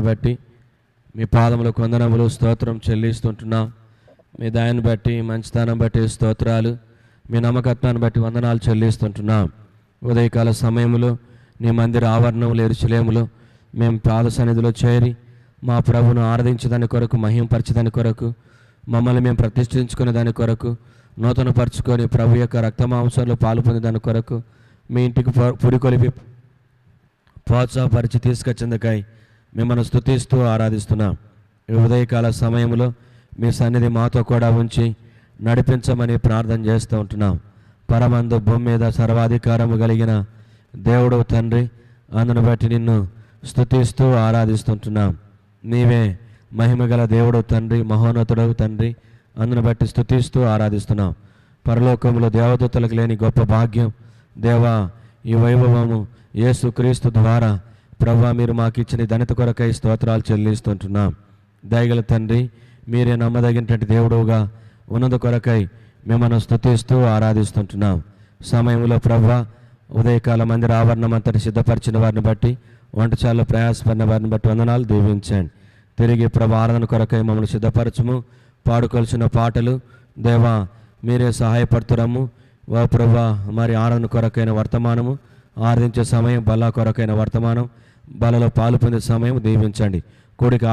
బట్టి మీ పాదములు వందనములు స్తోత్రం చెల్లిస్తుంటున్నాం. మీ దాన్ని బట్టి మంచితనం బట్టి స్తోత్రాలు మీ నమ్మకత్వాన్ని బట్టి వందనాలు చెల్లిస్తుంటున్నాం. ఉదయకాల సమయంలో నీ మందిర ఆవరణములు ఎరుచలేములో మేము పాద సన్నిధిలో చేరి మా ప్రభును ఆరాధించదాని కొరకు మహింపరచదాని కొరకు మమ్మల్ని మేము ప్రతిష్ఠించుకునే దాని కొరకు నూతనపరచుకొని ప్రభు యొక్క రక్తమాంసాలు పాలు పొందేదాని కొరకు మీ ఇంటికి పు- పురికొలిపి ప్రోత్సాహపరిచి తీసుకొచ్చేందుకై మిమ్మల్ని స్తుతిస్తూ ఆరాధిస్తున్నాం. ఈ ఉదయకాల సమయంలో మీ సన్నిధి మాతో కూడా ఉంచి నడిపించమని ప్రార్థన చేస్తూ ఉంటున్నాం. పరమందు భూమి మీద సర్వాధికారము కలిగిన దేవుడు తండ్రి అందును బట్టి నిన్ను స్తుతిస్తూ ఆరాధిస్తుంటున్నాం. నీవే మహిమగల దేవుడు తండ్రి మహోన్నతుడవు తండ్రి అందును బట్టి స్తుతిస్తూ ఆరాధిస్తున్నాం. పరలోకంలో దేవదూతలకు లేని గొప్ప భాగ్యం దేవా ఈ వైభవము యేసుక్రీస్తు ద్వారా ప్రభా మీరు మాకు ఇచ్చిన ధనిత కొరకై స్తోత్రాలు చెల్లిస్తుంటున్నాం. దయగల తండ్రి మీరే నమ్మదగినటువంటి దేవుడుగా ఉన్నత కొరకై మిమ్మల్ని స్తుతిస్తూ ఆరాధిస్తుంటున్నాం. సమయంలో ప్రభా ఉదయకాల మందిర ఆవరణం అంతటి సిద్ధపరిచిన వారిని బట్టి వంటచాలలో ప్రయాసపడిన వారిని బట్టి వందనాలు దీవించండి. తిరిగి ప్రభా ఆరాధన కొరకై మమ్మల్ని సిద్ధపరచము. పాడుకొల్సిన పాటలు దేవా మీరే సహాయపడుతురము. వా ప్రభా మరి ఆరాధన కొరకైన వర్తమానము ఆరాధించే సమయం బల్ల కొరకైన వర్తమానం బలలో పాలు పొందే సమయం దీవించండి. కూడిక